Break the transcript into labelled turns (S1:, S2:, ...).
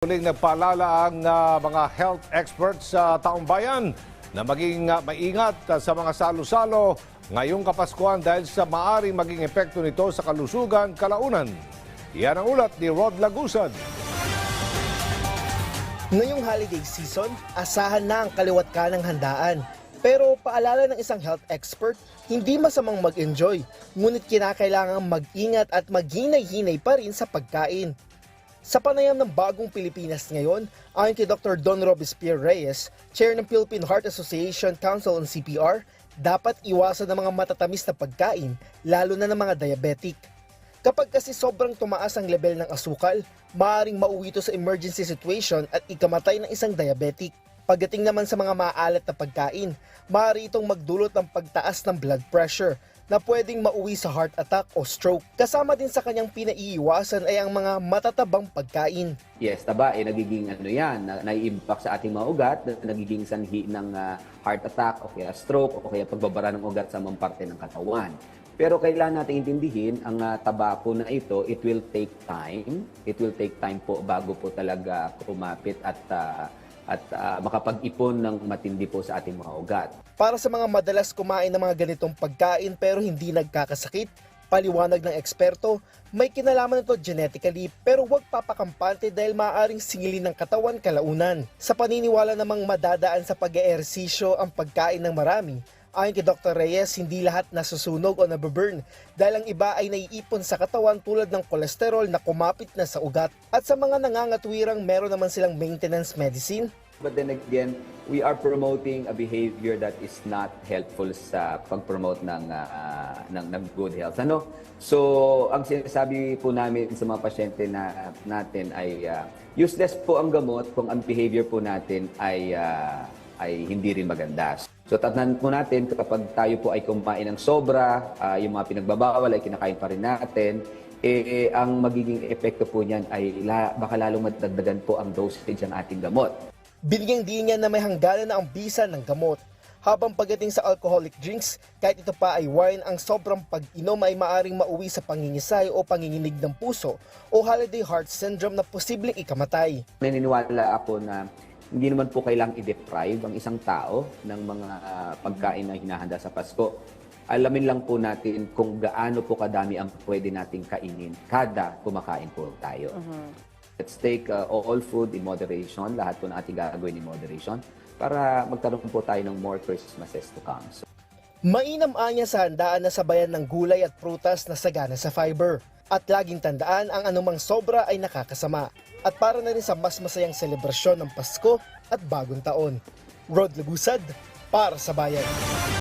S1: Muling nagpaalala ang ah, mga health experts sa taong bayan na maging ah, maingat ah, sa mga salo-salo ngayong Kapaskuhan dahil sa maaring maging epekto nito sa kalusugan, kalaunan. Yan ang ulat ni Rod Lagusad.
S2: Ngayong holiday season, asahan na ang kaliwat ka ng handaan. Pero paalala ng isang health expert, hindi masamang mag-enjoy, ngunit kinakailangang mag-ingat at maghinay-hinay pa rin sa pagkain. Sa panayam ng bagong Pilipinas ngayon, ayon kay Dr. Don Robespierre Reyes, Chair ng Philippine Heart Association Council on CPR, dapat iwasan ng mga matatamis na pagkain, lalo na ng mga diabetic. Kapag kasi sobrang tumaas ang level ng asukal, maaaring mauwi ito sa emergency situation at ikamatay ng isang diabetic. Pagdating naman sa mga maalat na pagkain, maaari itong magdulot ng pagtaas ng blood pressure na pwedeng mauwi sa heart attack o stroke. Kasama din sa kanyang pinaiiwasan ay ang mga matatabang pagkain.
S3: Yes, taba, eh, nagiging ano yan, na, nai-impact sa ating mga ugat, na- nagiging sanhi ng ah, heart attack o kaya stroke o kaya pagbabara ng ugat sa mga parte ng katawan. Pero kailangan natin intindihin ang ah, tabako na ito, it will take time. It will take time po bago po talaga kumapit at ah, at ah, makapag-ipon ng matindi po sa ating mga ugat.
S2: Para sa mga madalas kumain ng mga ganitong pagkain pero hindi nagkakasakit, paliwanag ng eksperto, may kinalaman ito genetically pero huwag papakampante dahil maaaring singilin ng katawan kalaunan. Sa paniniwala namang madadaan sa pag-eehersisyo ang pagkain ng marami, ayon kay Dr. Reyes, hindi lahat nasusunog o nababurn dahil ang iba ay naiipon sa katawan tulad ng kolesterol na kumapit na sa ugat. At sa mga nangangatwirang meron naman silang maintenance medicine,
S3: But then again, we are promoting a behavior that is not helpful sa pag-promote ng, ah, ng, ng good health. Ano? So, ang sinasabi po namin sa mga pasyente na, natin ay ah, useless po ang gamot kung ang behavior po natin ay, ah, ay hindi rin maganda. So, tatnan po natin kapag tayo po ay kumain ng sobra, ah, yung mga pinagbabawal ay kinakain pa rin natin, eh, ang magiging epekto po niyan ay la, baka lalong madagdagan po ang dosage ng ating gamot.
S2: Binigyang din niya na may hangganan na ang bisa ng gamot. Habang pagdating sa alcoholic drinks, kahit ito pa ay wine, ang sobrang pag-inom ay maaring mauwi sa pangingisay o panginginig ng puso o holiday heart syndrome na posibleng ikamatay.
S3: Naniniwala ako na hindi naman po kailangang i-deprive ang isang tao ng mga ah, pagkain na hinahanda sa Pasko. Alamin lang po natin kung gaano po kadami ang pwede nating kainin kada kumakain po tayo. Let's take uh, all food in moderation. Lahat po na ating gagawin in moderation para magkaroon po tayo ng more Christmases to come. So,
S2: Mainam anya sa handaan na sabayan ng gulay at prutas na sagana sa fiber. At laging tandaan ang anumang sobra ay nakakasama. At para na rin sa mas masayang selebrasyon ng Pasko at Bagong Taon. Rod Lagusad, para sa Bayan.